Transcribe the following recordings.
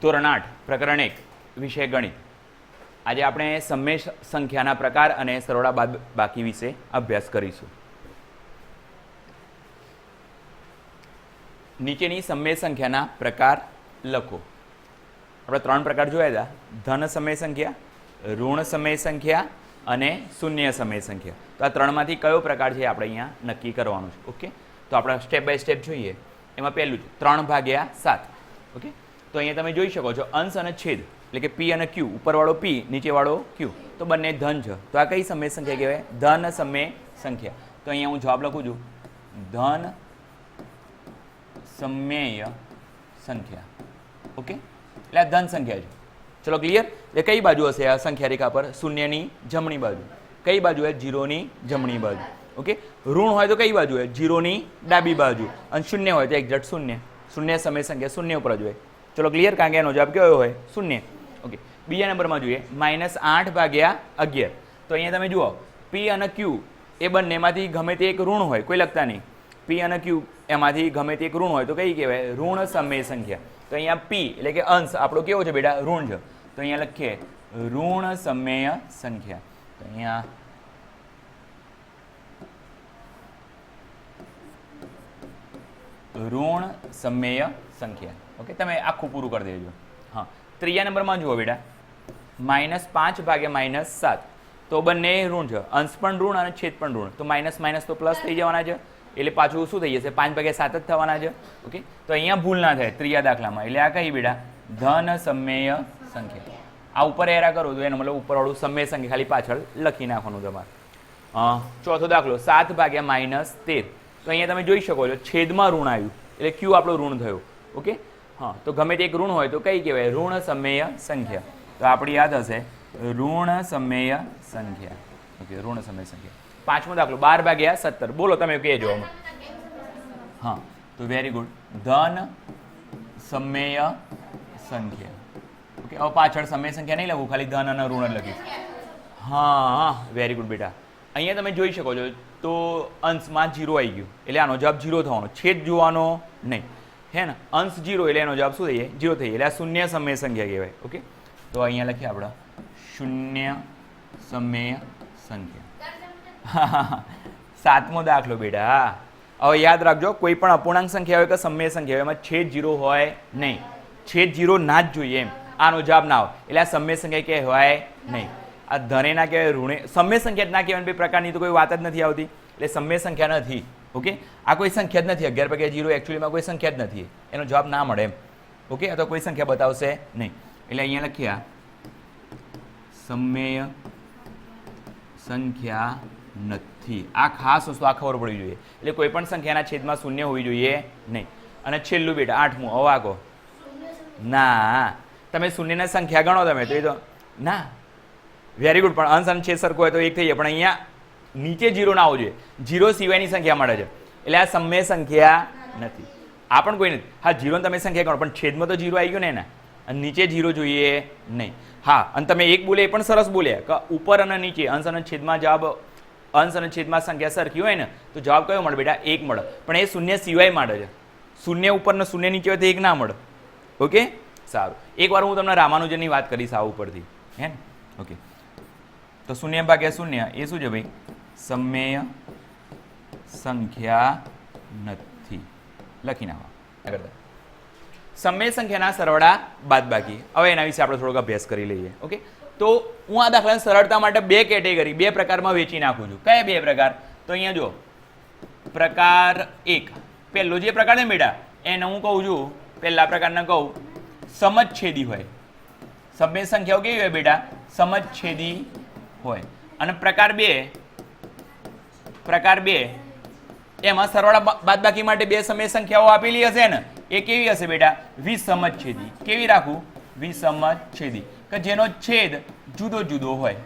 ધોરણ આઠ, પ્રકરણ એક, વિષય ગણિત. આજે આપણે સમય સંખ્યાના પ્રકાર અને સરોળા બાદ બાકી વિશે અભ્યાસ કરીશું. નીચેની સમય સંખ્યાના પ્રકાર લખો. આપણે ત્રણ પ્રકાર જોયા હતા. ધન સમય સંખ્યા, ઋણ સમય સંખ્યા અને શૂન્ય સમય સંખ્યા. તો આ ત્રણમાંથી કયો પ્રકાર છે આપણે અહીંયા નક્કી કરવાનું છે, ઓકે? તો આપણે સ્ટેપ બાય સ્ટેપ જોઈએ. એમાં પહેલું ત્રણ ભાગ્યા સાત, ઓકે? તો અહીંયા તમે જોઈ શકો છો અંશ અને છેદ, એટલે કે પી અને ક્યુ ઉપરવાળો પી નીચેવાળો ક્યુ તો બંને ધન છે. તો આ કઈ સમય સંખ્યા કહેવાય? ધન સમય સંખ્યા. તો અહીંયા હું જવાબ લખું છું. ધન સમય સંખ્યા. ઓકે? એટલે આ ધન સંખ્યા છે. ચલો ક્લિયર? એટલે કઈ બાજુ હશે આ સંખ્યા રેખા પર? શૂન્યની જમણી બાજુ. કઈ બાજુ હોય જીરોની જમણી બાજુ. ઓકે? ઋણ હોય તો કઈ બાજુ હોય જીરોની ડાબી બાજુ. અને શૂન્ય હોય તો એક્ઝેક્ટ શૂન્ય. શૂન્ય સમય સંખ્યા શૂન્ય ઉપર જ હોય. ચલો ક્લિયર કારણ કે એનો જવાબ કયો હોય? શૂન્ય. ઓકે બીજા નંબરમાં જોઈએ. માઇનસ આઠ ભાગ્યા અગિયાર. તો અહીંયા તમે જુઓ. પી અને ક્યુ એ બંનેમાંથી ગમે તે એક ઋણ હોય, કોઈ લખતા નહીં. પી અને ક્યુ એમાંથી ગમે તે એક ઋણ હોય તો કઈ કહેવાય? ઋણ સમય સંખ્યા. તો અહીંયા પી એટલે કે અંશ આપણો કેવો છે બેટા? ઋણ છે. તો અહીંયા લખીએ. ઋણ સમય સંખ્યા. તો અહીંયા ઋણ સમય સંખ્યા. ઓકે તમે આખું પૂરું કરી દેજો. હા, ત્રીજા નંબરમાં જુઓ બેટા. માઇનસ પાંચ ભાગ્યા માઇનસ સાત. તો બંને ઋણ છે. અંશ પણ ઋણ અને છેદ પણ ઋણ. તો માઇનસ માઇનસ તો પ્લસ થઈ જવાના છે. એટલે પાછું શું થઈ જશે? પાંચ ભાગ્યા સાત જ થવાના છે. ઓકે તો અહીંયા ભૂલ ના થાય ત્રીજા દાખલામાં. એટલે આ કહી બેટા? ધન સમય સંખ્યા. આ ઉપર એરા કરો તો એનો મતલબ ઉપરવાળું સમય સંખ્યા ખાલી પાછળ લખી નાખવાનું તમારે. ચોથો દાખલો. સાત ભાગ્યા માઇનસ તેર. તો અહીંયા તમે જોઈ શકો છો, છેદમાં ઋણ આવ્યું. એટલે ક્યુ આપણો ઋણ થયો. ઓકે હા, તો ગમે તે એક ઋણ હોય તો કઈ કહેવાય? ઋણ સમય સંખ્યા. તો આપણી યાદ હશે. ઋણ સમય સંખ્યા. ઓકે, ઋણ સમય સંખ્યા. પાંચમો દાખલો, બાર ભાગ્યા સત્તર. બોલો, તમે કહેજો. હા, તો વેરી ગુડ ધન સમય સંખ્યા. ઓકે, હવે પાછળ સમય સંખ્યા નહીં લખું, ખાલી ધન અને ઋણ જ હા હા વેરી ગુડ બેટા. અહીંયા તમે જોઈ શકો છો, તો અંશમાં જીરો આવી ગયું. એટલે આનો જવાબ જીરો થવાનો. છેદ જોવાનો નહીં. હે ને? અંશ જીરો એટલે એનો જવાબ શું થઈ જાય જીરો થઈ જાય એટલે આ શૂન્ય સમય સંખ્યા કહેવાય. ઓકે? તો અહીંયા લખીએ આપણે. શૂન્ય સમય સંખ્યા સાતમો દાખલો બેટા હવે યાદ રાખજો, કોઈ પણ અપૂર્ણાંક સંખ્યા હોય કે સમય સંખ્યા હોય, એમાં છેદ જીરો હોય નહીં. છેદ જીરો ના જ જોઈએ એમ. આનો જવાબ ના આવે એટલે આ સમય સંખ્યા કહેવાય નહીં. આ ધને ના કહેવાય, ઋણે. સમય સંખ્યા ના કહેવાય બે પ્રકારની તો કોઈ વાત જ નથી આવતી. એટલે સમય સંખ્યા નથી. ઓકે? આ કોઈ સંખ્યા જ નથી. અગિયાર ભાગ્યા જીરો એકચ્યુઅલીમાં કોઈ સંખ્યા જ નથી. એનો જવાબ ના મળે એમ. ઓકે? અથવા કોઈ સંખ્યા બતાવશે નહીં. એટલે અહીંયા લખ્યા, સમય સંખ્યા નથી. આ ખાસ વસ્તુ આ ખબર પડવી જોઈએ. એટલે કોઈ પણ સંખ્યાના છેદમાં શૂન્ય હોવી જોઈએ નહીં. અને છેલ્લું બેટા, આઠમું. અવાકો ના. તમે શૂન્યના સંખ્યા ગણો તમે, તો એ તો ના. વેરી ગુડ પણ અંશ અને છેદ સરખો હોય તો એક થઈ પણ અહીંયા નીચે જીરો ના આવવું જોઈએ. જીરો સિવાયની સંખ્યા મળે છે. એટલે આ સમય સંખ્યા નથી. આ પણ કોઈ નથી. હા, જીરો તમે સંખ્યા ગણો, પણ છેદમાં તો જીરો આવી ગયો ને એના. અને નીચે જીરો જોઈએ નહીં. હા, અને તમે એક બોલે એ પણ સરસ બોલ્યા કે ઉપર અને નીચે, અંશ અને છેદમાં જવાબ, અંશ અને છેદમાં સંખ્યા સરખી હોય ને, તો જવાબ કયો મળે બેટા? એક મળે. પણ એ શૂન્ય સિવાય મળે છે. શૂન્ય ઉપર ને શૂન્ય નીચે હોય તો એક ના મળે. ઓકે? સારું. એકવાર હું તમને રામાનુજનની વાત કરીશ આ ઉપરથી. હે ને? ઓકે. તો શૂન્ય ભાગ્યા શૂન્ય. એ શું છે ભાઈ? સમય સંખ્યા નથી. લખી નાખો. આગળ. સમય સંખ્યાના સરવાળા બાદબાકી. હવે એના વિશે આપણે થોડોક અભ્યાસ કરી લઈએ, ઓકે? તો હું આ દાખલાને સરળતા માટે બે કેટેગરી, બે પ્રકારમાં વેચી નાખું છું. કયા બે પ્રકાર? તો અહીંયા જો પ્રકાર એક. પહેલો જે પ્રકાર છે બેટા એને હું કહું છું, પહેલા પ્રકારના કહું, સમજછેદી હોય. સમય સંખ્યાઓ કેવી હોય બેટા? સમજછેદી હોય. અને પ્રકાર બે પ્રકાર બે. એમાં સરવાળા બાદબાકી માટે બે સમય સંખ્યાઓ આપેલી હશે ને? એ કેવી હશે બેટા? વિસમજછેદી કેવી રાખું? વિસમજછેદી કે જેનો છેદ જુદો જુદો હોય.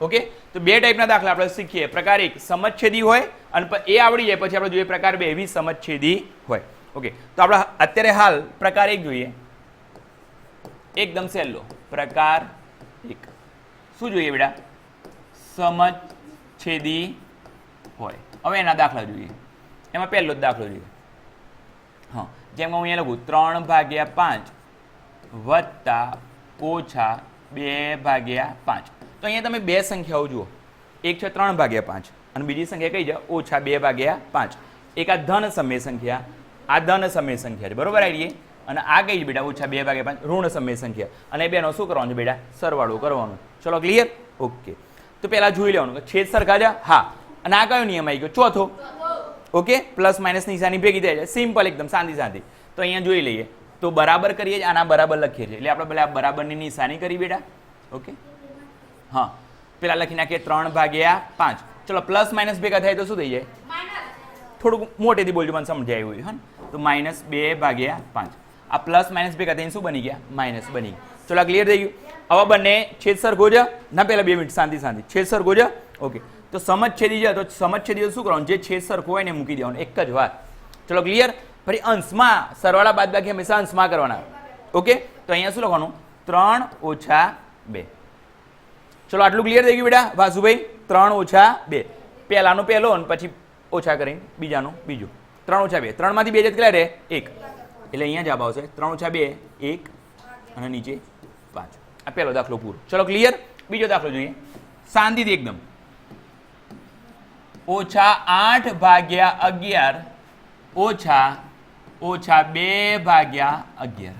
ઓકે? તો બે ટાઈપના દાખલા આપણે શીખીએ. પ્રકાર એક સમજછેદી હોય, અને એ આવડી જાય, પછી આપણે જોઈએ પ્રકાર બે વિસમજછેદી હોય. ઓકે? તો આપણે અત્યારે હાલ પ્રકાર એક જોઈએ. એકદમ સહેલો. પ્રકાર એક. શું જોઈએ બેટા? સમજછેદી હોય હવે એના દાખલા જોઈએ. એમાં પહેલો જ દાખલો જોઈએ. હા, જેમ હું અહીંયા લખું, ત્રણ ભાગ્યા પાંચ વત્તા ઓછા બે ભાગ્યા પાંચ. તો અહીંયા તમે બે સંખ્યાઓ જુઓ. એક છે ત્રણ ભાગ્યા પાંચ અને બીજી સંખ્યા કઈ છે? ઓછા બે ભાગ્યા પાંચ. એક આ ધન સમય સંખ્યા, આ ધન સમય સંખ્યા છે. બરોબર આવીએ અને આ કઈ બેટા? ઓછા બે ભાગ્યા પાંચ, ઋણ સમય સંખ્યા. અને બેનો શું કરવાનું છે બેટા? સરવાળો કરવાનો. ચલો ક્લિયર ઓકે. તો પહેલાં જોઈ લેવાનું છેદ સરખા છે? હા. અને આ કયો નિયમ આવી ગયો? ચોથો. ઓકે? પ્લસ માઇનસ નિશાની ભેગી થાય છે સિમ્પલ એકદમ, શાંતિ શાંતિ. તો અહીંયા જોઈ લઈએ. તો બરાબર કરીએ જ, આના બરાબર લખીએ છીએ. એટલે આપણે પેલા બરાબરની નિશાની કરી બેટા. ઓકે? હા. પેલા લખી નાખીએ ત્રણ ભાગ્યા પાંચ. ચલો, પ્લસ માઇનસ ભેગા થાય તો શું થઈ જાય? થોડુંક મોટેથી બોલજો, મને સમજાય એવું હા તો માઇનસ બે ભાગ્યા પાંચ. આ પ્લસ માઇનસ ભેગા થઈને શું બની ગયા? માઇનસ બની ગયા. ચલો ક્લિયર થઈ ગયું? હવે બંને છેદ સરખો છે ના પહેલાં બે મિનિટ, શાંતિ શાંતિ. છેદ સરખો છે ઓકે. તો સમજ છેદી છે, તો સમજ છેદી શું કરવાનું? જે છેદ સરખો હોય એને મૂકી દેવાનું. એક જ વાત. ચલો ક્લિયર ફરી અંશમાં, સરવાળા બાદ બાકી હંમેશા અંશમાં કરવાના. ઓકે? તો અહીંયા શું લખવાનું? ત્રણ ઓછા બે. ચલો, આટલું ક્લિયર થઈ ગયું બેટા? વાસુભાઈ, ત્રણ ઓછા બે. પહેલાનું પહેલો અને પછી ઓછા કરીને બીજાનું બીજું. ત્રણ ઓછા બે. ત્રણમાંથી બે જ કેટલા રહે? એક. એટલે અહીંયા જવાબ આવશે. ત્રણ ઓછા બે, એક અને નીચે પાંચ. આ પહેલો દાખલો પૂરો. ચલો ક્લિયર બીજો દાખલો જોઈએ. શાંતિથી એકદમ. ઓછા આઠ ભાગ્યા અગિયાર. ઓછા ઓછા બે ભાગ્યા અગિયાર.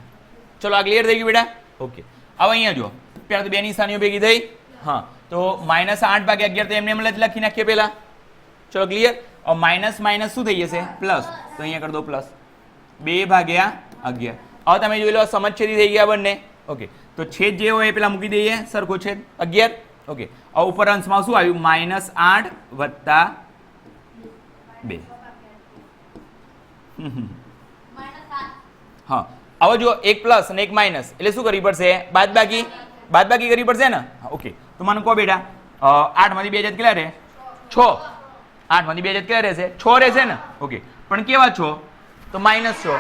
ચલો આ ક્લિયર થઈ ગયું બેટા? ઓકે હવે અહીંયા જુઓ. પહેલાં તો બે નિશાનીઓ ભેગી થઈ. હા. તો માઇનસ આઠ ભાગ્યા અગિયાર તો એમને એમ લખી નાખીએ પહેલાં. ચલો ક્લિયર માઇનસ માઇનસ શું થઈ જશે? પ્લસ તો અહીંયા કરી દો પ્લસ બે ભાગ્યા અગિયાર. હવે તમે જોઈ લો સમજ છેદી થઈ ગયા બંને. ઓકે તો છેદ જે હોય એ પેલા મૂકી દઈએ. સરખો છેદ. અગિયાર. ઓકે આ ઉપર અંશમાં શું આવ્યું? માઇનસ આઠ વત્તા બે. હા. હવે જો એક પ્લસ અને એક માઇનસ એટલે શું કરવી પડશે? બાદ બાકી બાદ બાકી કરવી પડશે ને? ઓકે તો મને કહો બેટા આઠમાંથી બે જત કેટલા રહે? છ. આઠમાંથી બે જત કેટલા રહેશે? છ રહેશે ને? ઓકે પણ કેવા છો? તો માઇનસ છો.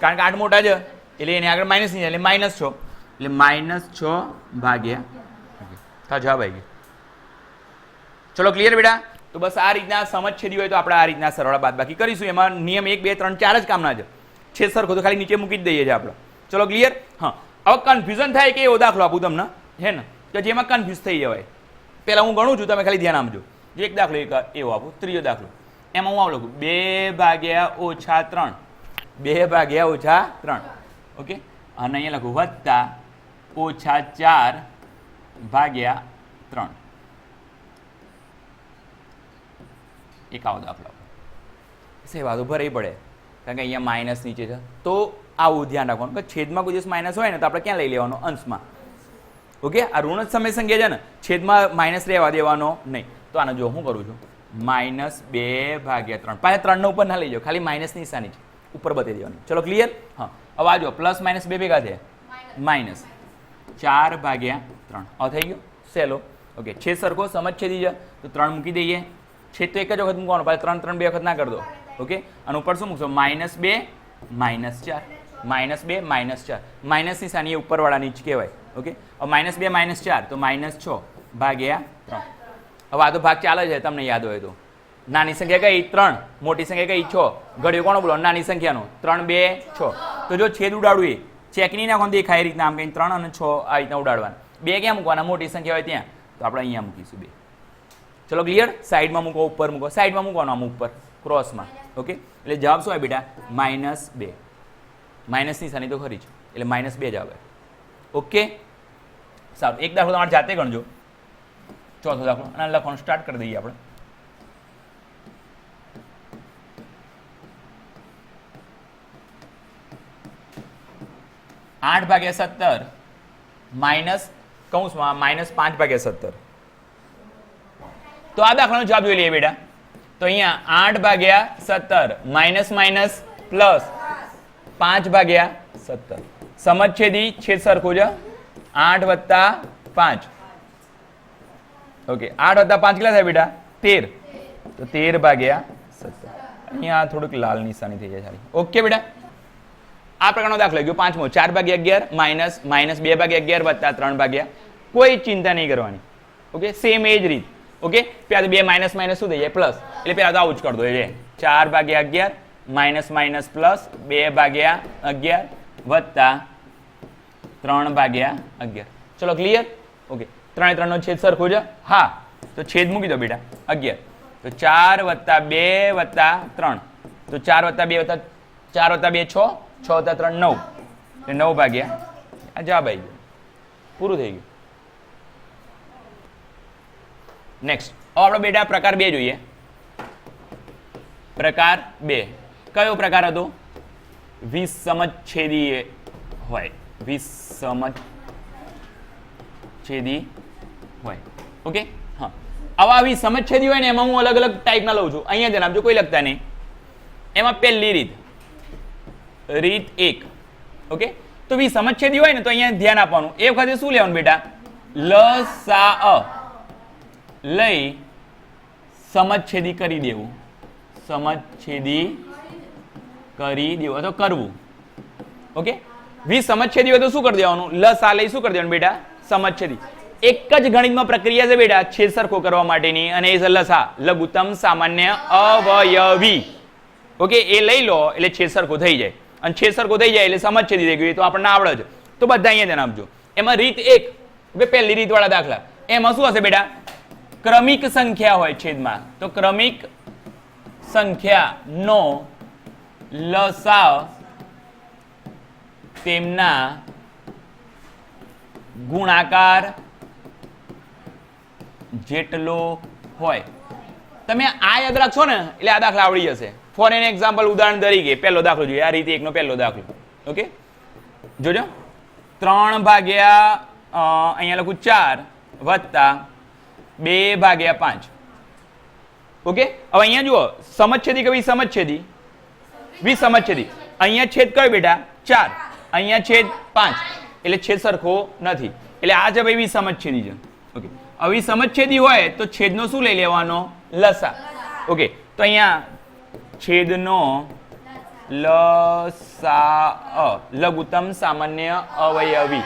કારણ કે આઠ મોટા છે એટલે એની આગળ માઇનસ નહીં એટલે માઇનસ છો. એટલે માઇનસ છ ભાગ્યા. તો જવાબ આવી ગયો. ચલો ક્લિયર બેટા? તો બસ આ રીતના સમજ છેદી હોય તો આપણે આ રીતના સરવાળા બાદ બાકી કરીશું. એમાં નિયમ એક, બે, ત્રણ, ચાર જ કામના છે છેદ સરખો તો ખાલી નીચે મૂકી જ દઈએ છીએ આપણે. ચલો ક્લિયર હા. હવે કન્ફ્યુઝન થાય કે એવો દાખલો આપું તમને. હે ને? કે જેમાં કન્ફ્યુઝ થઈ જવાય. પહેલાં હું ગણું છું, તમે ખાલી ધ્યાન આપજો. જે એક દાખલો, એક એવો આપું, ત્રીજો દાખલો. એમાં હું આવું લખું બે ભાગ્યા ઓછા ત્રણ. બે ભાગ્યા ઓછા ત્રણ. ઓકે? અને અહીંયા લખું, વત્તા ઓછા ચાર ભાગ્યા ત્રણ. એક આવો દાખલો સેવા તો ભરાઈ પડે. કારણ કે અહીંયા માઇનસ નીચે છે. તો આવું ધ્યાન રાખવાનું કે છેદમાં કોઈ દિવસ માઇનસ હોય ને તો આપણે ક્યાં લઈ લેવાનો? અંશમાં. ઓકે આ ઋણ જ સમય સંખ્યા છે ને. છેદમાં માઇનસ રહેવા દેવાનો નહીં. તો આને જો હું કરું છું? માઇનસ બે ભાગ્યા ત્રણ. પાછા ત્રણનો ઉપર ના લઈ જાઓ. ખાલી માઇનસની નિશાની છે. ઉપર બતાવી દેવાની. ચલો ક્લિયર હા. હવે આ જો પ્લસ માઇનસ બે ભેગા થયા. માઇનસ ચાર ભાગ્યા ત્રણ. હવે થઈ ગયું? સેલો ઓકે છેદ સરખો, સમજ છે. દીજા તો ત્રણ મૂકી દઈએ. છેદ તો એક જ વખત મૂકવાનો, પાછું ત્રણ ત્રણ બે વખત ના કરી દો. ઓકે અને ઉપર શું મૂકશો? માઇનસ બે, માઇનસ ચાર. માઇનસ બે, માઇનસ ચાર. માઇનસની સાની એ ઉપરવાળાની જ કહેવાય. ઓકે હવે માઇનસ બે, માઇનસ ચાર. તો માઇનસ છ ભાગ્યા ત્રણ. હવે આ તો ભાગ ચાલે છે, તમને યાદ હોય તો. નાની સંખ્યા કઈ? ત્રણ. મોટી સંખ્યા કઈ? છ. ઘડિયો કોણ બોલો નાની સંખ્યાનો. ત્રણ, બે, છ. તો જો છેદ ઉડાડવું એ ચેકની નાખવાનું દેખાય, એ રીતના આમ કંઈ ત્રણ અને છ આ રીતના ઉડાડવાના. બે ક્યાં મૂકવાના? મોટી સંખ્યા હોય ત્યાં. તો આપણે અહીંયા મૂકીશું બે. ચલો ક્લિયર સાઈડમાં મૂકો, ઉપર મૂકો. સાઈડમાં મૂકવાનો આમ ઉપર ક્રોસમાં ઓકે એટલે જવાબ શું આવે બેટા? માઇનસ બે. માઇનસની નિશાની તો ખરી છે એટલે માઇનસ બે જ આવે. ઓકે સારું. એક દાખલો તમારે જાતે ગણજો. ચોથો દાખલો. અને લખવાનું સ્ટાર્ટ કરી દઈએ આપણે. આઠ ભાગ્યા સત્તર માઇનસ કૌંસમાં માઇનસ પાંચ ભાગ્યા સત્તર. તો આ દાખલાનો જવાબ જોઈ લઈએ બેટા. તો અહીંયા આઠ ભાગ્યા સત્તર, માઇનસ માઇનસ પ્લસ પાંચ ભાગ્યા સત્તર. સમજ છેદી છેદ સરખું છે. આઠ વત્તા પાંચ. ઓકે, આઠ વત્તા પાંચ કેટલા થાય બેટા? તેર. તો તેર ભાગ્યા સત્તર. અહીંયા થોડુંક લાલ નિશાની થઈ જાય સારી. ઓકે બેટા? આ પ્રકારનો દાખલો ગયો પાંચમો, ચાર ભાગ્યા અગિયાર, માઇનસ માઇનસ બે ભાગ્યા અગિયાર વત્તા ત્રણ ભાગ્યા. કોઈ ચિંતા નહીં કરવાની. ઓકે? સેમ એ જ રીત. ઓકે? પેલા બે માઇનસ માઇનસ શું થઈ જાય? પ્લસ. એટલે પેલા તો આવું જ કરી દો એટલે ચાર ભાગ્યા અગિયાર, માઇનસ માઇનસ પ્લસ બે ભાગ્યા અગિયાર વત્તા ત્રણ ભાગ્યા અગિયાર. ચલો, ક્લિયર? ઓકે. ત્રણે ત્રણનો છેદ સરખો છે? હા. તો છેદ મૂકી દો બેટા. અગિયાર. તો ચાર વત્તા બે વત્તા ત્રણ. તો ચાર વત્તા બે વત્તા ચાર વત્તા બે છ. છ હતા ત્રણ નવ. એટલે નવ ભાગ્યા. આ જવાબ આવી ગયો. પૂરું થઈ ગયું. નેક્સ્ટ હવે આપણે બેટા પ્રકાર બે જોઈએ. પ્રકાર બે. કયો પ્રકાર હતો? વિસમચ્છેદી હોય. વિસમચ્છેદી હોય. ઓકે હા. આવા વિસમચ્છેદી હોય ને એમાં હું અલગ અલગ ટાઈપના લઉં છું. અહીંયા ધ્યાન આપજો, કોઈ લખતા નહીં. એમાં પહેલી રીત. રીત એક. ઓકે? તો વિસમચ્છેદી હોય ને તો અહીંયા ધ્યાન આપવાનું. એ વખતે શું લેવાનું બેટા? લ, સા, અ. લઈ સમચ્છેદી કરી દેવું. સમચ્છેદી કરી દેવું. અથવા કરવું. ઓકે? વી સમચ્છેદી હોય તો શું કરી દેવાનું? લસ આ લઈ શું કરી દેવાનું બેટા? સમચ્છેદી એક જ ગણિતમાં પ્રક્રિયા છે બેટા છેદ સરખો કરવા માટેની અને એ લસા લઘુત્તમ સામાન્ય અવયવી. ઓકે? એ લઈ લો એટલે છેદ સરખો થઈ જાય. અને છેદ સરખો થઈ જાય એટલે સમજ થઈ ગયું તો આપણને આવડે છે. તો બધા અહીંયા ધ્યાન આપજો. એમાં રીત એક બે રીત વાળા દાખલા. એમાં શું હશે બેટા? ક્રમિક સંખ્યા હોય છેદમાં. તો ક્રમિક સંખ્યાનો લસા તેમના ગુણાકાર જેટલો હોય. તમે આ યાદ રાખશો ને, એટલે આ દાખલા આવડી જશે. ફોર એન એક્ઝામ્પલ ઉદાહરણ તરીકે, પહેલો દાખલો જોઈએ. આ રીતે એકનો પહેલો દાખલો. ઓકે જોજો. ત્રણ ભાગ્યા અહીંયા લખું ચાર વત્તા બે ભાગ્યા પાંચ. ઓકે હવે અહીંયા જુઓ. સમચ્છેદી કે વિસમચ્છેદી? વિસમચ્છેદી. અહીંયા છેદ કયો બેટા? ચાર. અહીંયા છેદ પાંચ. એટલે છેદ સરખો નથી. એટલે આ છે ભાઈ છેદી છે. ઓકે હવે છેદી હોય તો છેદનો શું લઈ લેવાનો? લસા. ઓકે તો અહીંયા છેદનો લસા લઘુત્તમ સામાન્ય અવયવી.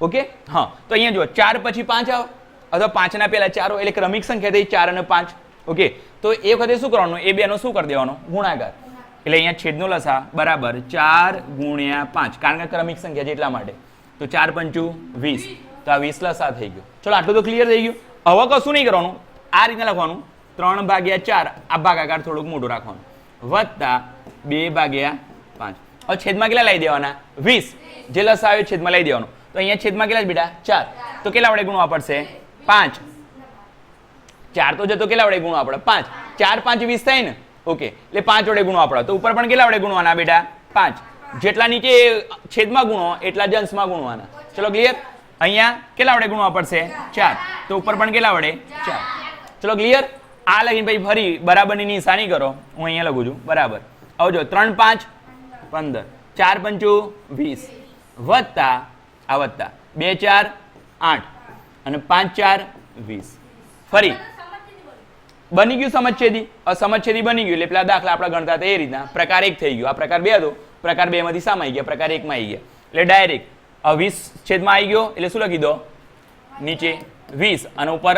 ઓકે? હા. તો અહીંયા જુઓ, ચાર પછી પાંચ આવો. અથવા પાંચના પહેલા ચાર એટલે ક્રમિક સંખ્યા થઈ ચાર અને પાંચ. ઓકે? તો એ વખતે શું કરવાનું? એ બેનો શું કરી દેવાનો? ગુણાકાર. એટલે અહીંયા છેદનો લસા બરાબર ચાર ગુણ્યા પાંચ. કારણ કે ક્રમિક સંખ્યા છે એટલા માટે. તો ચાર પંચુ વીસ. તો આ વીસ લસા થઈ ગયો. ચલો, આટલું તો ક્લિયર થઈ ગયું. હવે કશું નહીં કરવાનું. આ રીતના લખવાનું. ત્રણ ભાગ્યા ચાર. આ ભાગાકાર થોડુંક મોટું રાખવાનું. વત્તા બે ભાગ્યા પાંચ. હવે છેદમાં કેટલા લઈ દેવાના? વીસ. જે લસા આવ્યો છેદમાં લઈ દેવાનો. તો અહીંયા છેદમાં કેટલા બેટા? ચાર. તો કેટલા વડે ગુણવા પડશે? પાંચ. ચાર તો જતો કેટલા વડે ગુણવા પડે? પાંચ. ચાર, પાંચ, વીસ થાય ને? ઓકે. એટલે પાંચ વડે ગુણવા પડે. તો ઉપર પણ કેટલા વડે ગુણવાના બેટા? પાંચ. જેટલા નીચે છેદમાં ગુણો, એટલા જ ગુણવાના. ચલો ક્લિયર અહીંયા કેટલા વડે ગુણવા પડશે? ચાર. તો ઉપર પણ કેટલા વડે? ચાર. ચલો ક્લિયર આ લખીને પછી ફરી બરાબરની નિશાની કરો? હું અહીંયા લખું છું. બરાબર. હવે જો, ત્રણ પાંચ, પંદર. ચાર પંચુ, વીસ. વત્તા, આ વત્તા. બે ચાર, આઠ. અને પાંચ ચાર, વીસ. ફરી. બની ગયું સમજછેદી? અસમજછેદી બની ગયું એટલે પેલા દાખલા આપણે ગણતા હતા એ રીતના. પ્રકાર એક થઈ ગયો. આ પ્રકાર બે હતો. પ્રકાર બે માંથી સામાં આવી ગયા, પ્રકાર એકમાં આવી ગયા. એટલે ડાયરેક્ટ વીસ છેદમાં આવી ગયો એટલે શું લખી દો? નીચે વીસ. અને ઉપર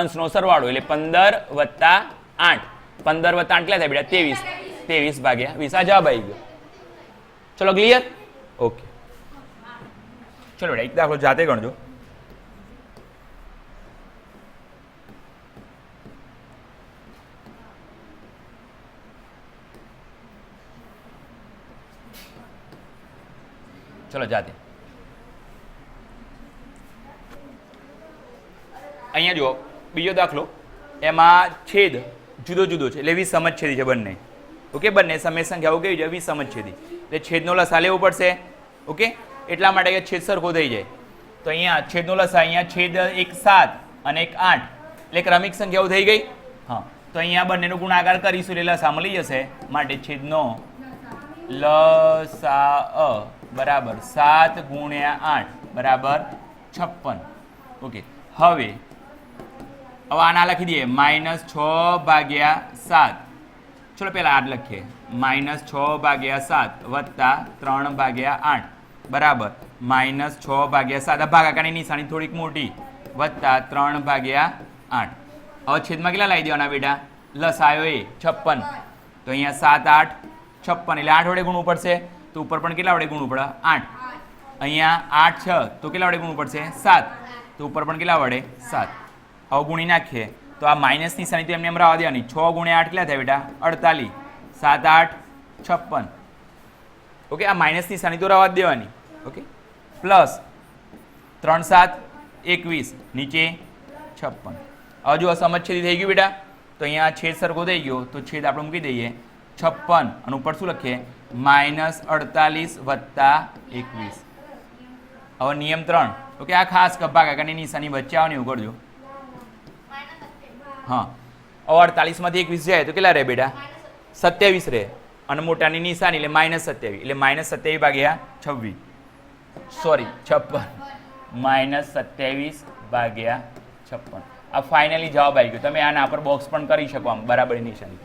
અંશનો સરવાળો એટલે પંદર વત્તા આઠ. પંદર વત્તા આઠ કેટલા થાય બેટા? ત્રેવીસ. ત્રેવીસ ભાગ્યા વીસ. આ જવાબ આવી ગયો. ચલો ક્લિયર ઓકે ચલો બેટા, એક દાખલો જાતે ગણજો. ચલો, જાતે. અહીંયા જુઓ. બીજો દાખલો, એમાં છેદ જુદો જુદો છે, એટલે વીસ સમજછેદી છે બંને. ઓકે, બંને સમય સંખ્યાઓ કેવી છે? વીસ સમજછેદી એટલે છેદનો લસા લેવો પડશે. ઓકે, એટલા માટે કે છેદ સરખો થઈ જાય. તો અહીંયા છેદનો લસા, અહીંયા છેદ એક સાત અને એક આઠ. એટલે ક્રમિક સંખ્યાઓ થઈ ગઈ? હા. તો અહીંયા બંનેનો ગુણાકાર કરીશું એટલે લસા મળી જશે. માટે છેદનો લસા બરાબર, સાત ગુણ્યા આઠ, બરાબર, છપ્પન. ઓકે, હવે હવે આના લખી દઈએ. માઇનસ છ ભાગ્યા સાત. ચલો પહેલાં આઠ લખીએ. માઇનસ છ ભાગ્યા સાત વત્તા ત્રણ ભાગ્યા આઠ. બરાબર. માઇનસ છ ભાગ્યા સાત. ભાગાકારની નિશાની થોડીક મોટી. વત્તા ત્રણ ભાગ્યા આઠ. હવે છેદમાં કેટલા લાવી દેવાના બેટા? લસાયો એ, છપ્પન. તો અહીંયા સાત આઠ, છપ્પન. એટલે આઠ વડે ગુણવું પડશે? તો ઉપર પણ કેટલા વડે ગુણવું પડે? આઠ. અહીંયા આઠ છ, તો કેટલા વડે ગુણવું પડશે? સાત. તો ઉપર પણ કેટલા વડે? સાત. હવે ગુણી નાખીએ. તો આ માઇનસ નિશાની તો એમને એમ રહેવા દેવાની. છ ગુણ્યા આઠ કેટલા થાય બેટા? અડતાલીસ. સાત આઠ છપ્પન. ઓકે, આ માઇનસ નિશાની તો રહેવા દેવાની. ઓકે? પ્લસ ત્રણ સાત એકવીસ, નીચે છપ્પન. હવે જો સમજછેદી થઈ ગયું બેટા, તો અહીંયા છેદ સરખો થઈ ગયો, તો છેદ આપણે મૂકી દઈએ. છપ્પન. અને ઉપર શું લખીએ? માઇનસ અડતાલીસ વત્તા એકવીસ. હવે નિયમ ત્રણ. ઓકે, આ ખાસ કપ્પા કાકાની નિશાની વચ્ચે આવવાની કરજો હા. અડતાલીસમાંથી એકવીસ જાય તો કેટલા રહે બેટા? સત્યાવીસ રહે. અને મોટાની નિશાની એટલે માઇનસ સત્યાવીસ. એટલે માઇનસ સત્યાવીસ ભાગ્યા છવ્વીસ. સોરી છપ્પન. માઇનસ સત્યાવીસ ભાગ્યા છપ્પન. આ ફાઇનલી જવાબ આવી ગયો. તમે આના પર બોક્સ પણ કરી શકો આમ બરાબર નિશાની.